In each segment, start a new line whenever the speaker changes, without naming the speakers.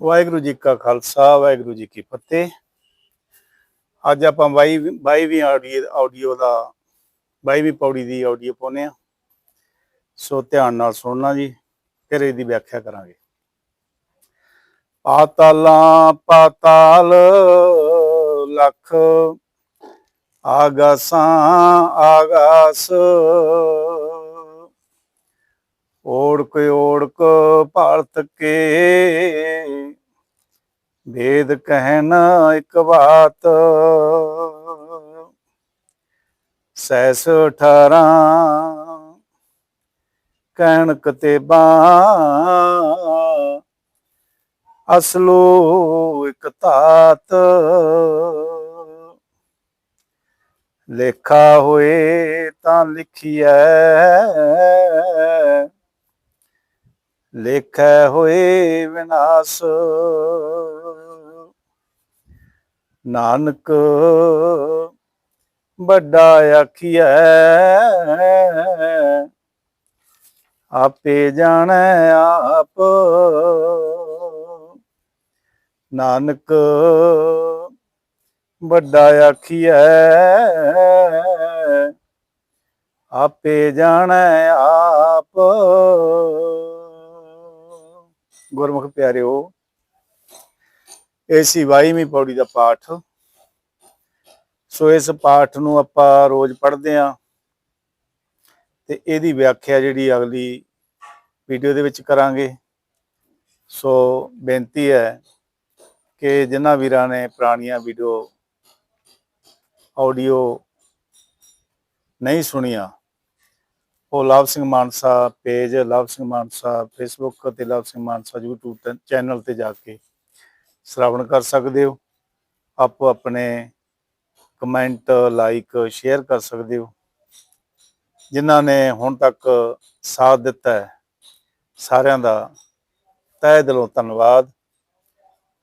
ਵਾਹਿਗੁਰੂ ਜੀ ਕਾ ਖਾਲਸਾ, ਵਾਹਿਗੁਰੂ ਜੀ ਕੀ ਫਤਿਹ। ਅੱਜ ਆਪਾਂ 22 22ਵੀਂ ਆਡੀਓ ਦਾ 22ਵੀਂ ਪੌੜੀ ਦੀ ਆਡੀਓ ਪਾਉਨੇ ਆ ਸੋ ਧਿਆਨ ਨਾਲ ਸੁਣਨਾ ਜੀ, ਫਿਰ ਇਹਦੀ ਵਿਆਖਿਆ ਕਰਾਂਗੇ। ਪਾਤਾਲਾਂ, ਪਾਤਾਲ, ਲੱਖ, ਆਗਾਸਾਂ, ਆਗਾਸ। ਓੜਕ ਓੜਕ ਭਾਰਤ ਕੇ ਵੇਦ ਕਹਿਨ ਇੱਕ ਬਾਤ। ਸੈਸ ਠਾਰਾਂ ਕਹਿਣ ਕਤੇਬਾਂ ਅਸਲੋ ਇਕ ਤਾਤ ਲੇਖਾ ਹੋਏ ਤਾਂ ਲਿਖੀਐ, ਲੇਖੈ ਹੋਏ ਵਿਨਾਸ਼। ਨਾਨਕ ਵੱਡਾ ਆਖੀਐ ਆਪੇ ਜਾਣੈ ਆਪ। ਨਾਨਕ ਵੱਡਾ ਆਖੀਐ ਆਪੇ ਜਾਣੈ ਆਪ। ਗੁਰਮੁਖ ਪਿਆਰਿਓ ਇਹ ਸੀ 22ਵੀਂ ਪੌੜੀ ਦਾ ਪਾਠ। ਸੋ ਇਸ ਪਾਠ ਨੂੰ ਆਪਾਂ ਰੋਜ਼ ਪੜ੍ਹਦੇ ਆਂ ਤੇ ਇਹਦੀ ਵਿਆਖਿਆ ਜਿਹੜੀ ਅਗਲੀ ਵੀਡੀਓ ਦੇ ਵਿੱਚ ਕਰਾਂਗੇ। ਸੋ ਬੇਨਤੀ ਹੈ ਕਿ ਜਿਨ੍ਹਾਂ ਵੀਰਾਂ ਨੇ ਪੁਰਾਣੀਆਂ ਵੀਡੀਓ ਆਡੀਓ ਨਹੀਂ ਸੁਣੀਆਂ, ਉਹ ਲਵ ਸਿੰਘ ਮਾਨਸਾ ਪੇਜ, ਲਵ ਸਿੰਘ ਮਾਨਸਾ ਫੇਸਬੁੱਕ ਤੇ ਲਵ ਸਿੰਘ ਮਾਨਸਾ YouTube ਚੈਨਲ ਤੇ ਜਾ ਕੇ ਸਰਾਵਣ ਕਰ ਸਕਦੇ ਹੋ। ਆਪੋ ਆਪਣੇ ਕਮੈਂਟ ਲਾਈਕ ਸ਼ੇਅਰ ਕਰ ਸਕਦੇ ਹੋ। ਜਿਨ੍ਹਾਂ ਨੇ ਹੁਣ ਤੱਕ ਸਾਥ ਦਿੱਤਾ ਹੈ, ਸਾਰਿਆਂ ਦਾ ਤਹਿ ਦਿਲੋਂ ਧੰਨਵਾਦ।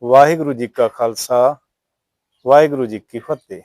ਵਾਹਿਗੁਰੂ ਜੀ ਕਾ ਖਾਲਸਾ, ਵਾਹਿਗੁਰੂ ਜੀ ਕੀ ਫਤਿਹ।